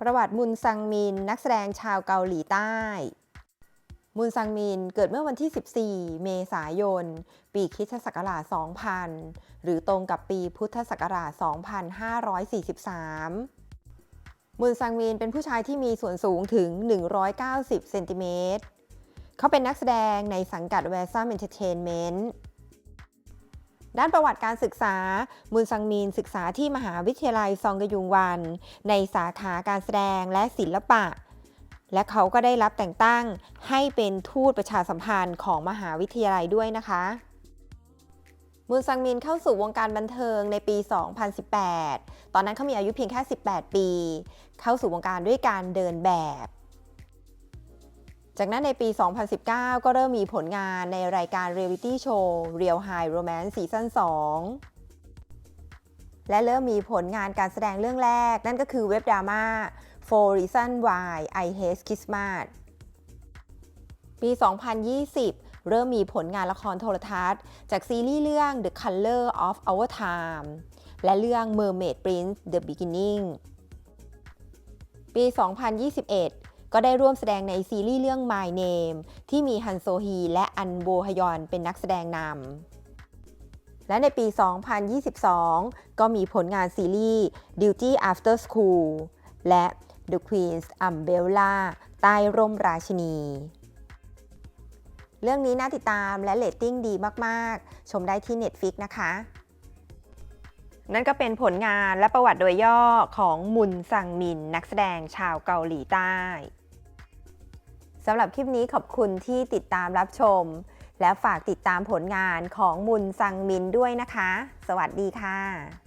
ประวัติมุนซังมิน นักแสดงชาวเกาหลีใต้ มุนซังมินเกิดเมื่อวันที่ 14 เมษายน ปีคริสตศักราช 2000 หรือตรงกับปีพุทธศักราช 2543 มุนซังมินเป็นผู้ชายที่มีส่วนสูงถึง 190 เซนติเมตร เขาเป็นนักแสดงในสังกัดแวร์ซัมเอนเตอร์เทนเมนต์ ด้านประวัติการศึกษา มุนซังมีนศึกษาที่มหาวิทยาลัยซองกยุงวัน ในสาขาการแสดงและศิลปะ และเขาก็ได้รับแต่งตั้งให้เป็นทูตประชาสัมพันธ์ของมหาวิทยาลัยด้วยนะคะมุนซังมินเข้าสู่วงการบันเทิงในปี 2018 ตอนนั้นเขามีอายุเพียงแค่ 18 ปี เข้าสู่วงการด้วยการเดินแบบ จากนั้นในปี 2019 ก็เริ่มมีผลงานในรายการเรียลิตี้โชว์ Real High Romance ซีซั่น2 และเริ่มมีผลงานการแสดงเรื่องแรก นั่นก็คือเว็บดราม่า Four Reason Why I Hate Christmas ปี 2020 เริ่มมีผลงานละครโทรทัศน์ จากซีรีส์เรื่อง The Color of Our Time และเรื่อง Mermaid Prince The Beginning ปี 2021 ก็ได้ร่วมแสดงในซีรีส์เรื่อง My Name ที่มีฮันโซฮีและอันโบฮยอนเป็นนักแสดงนำและในปี 2022 ก็มีผลงานซีรีส์ Duty After School และ The Queen's Umbrella ใต้ร่มราชินี เรื่องนี้น่าติดตามและเรตติ้งดีมาก ๆ ชมได้ที่ Netflix นะคะ นั่นก็เป็นผลงานและประวัติโดยย่อของมุนซังมิน นักแสดงชาวเกาหลีใต้สำหรับคลิปนี้ขอบคุณที่ติดตามรับชม และฝากติดตามผลงานของมุนซังมินด้วยนะคะ สวัสดีค่ะ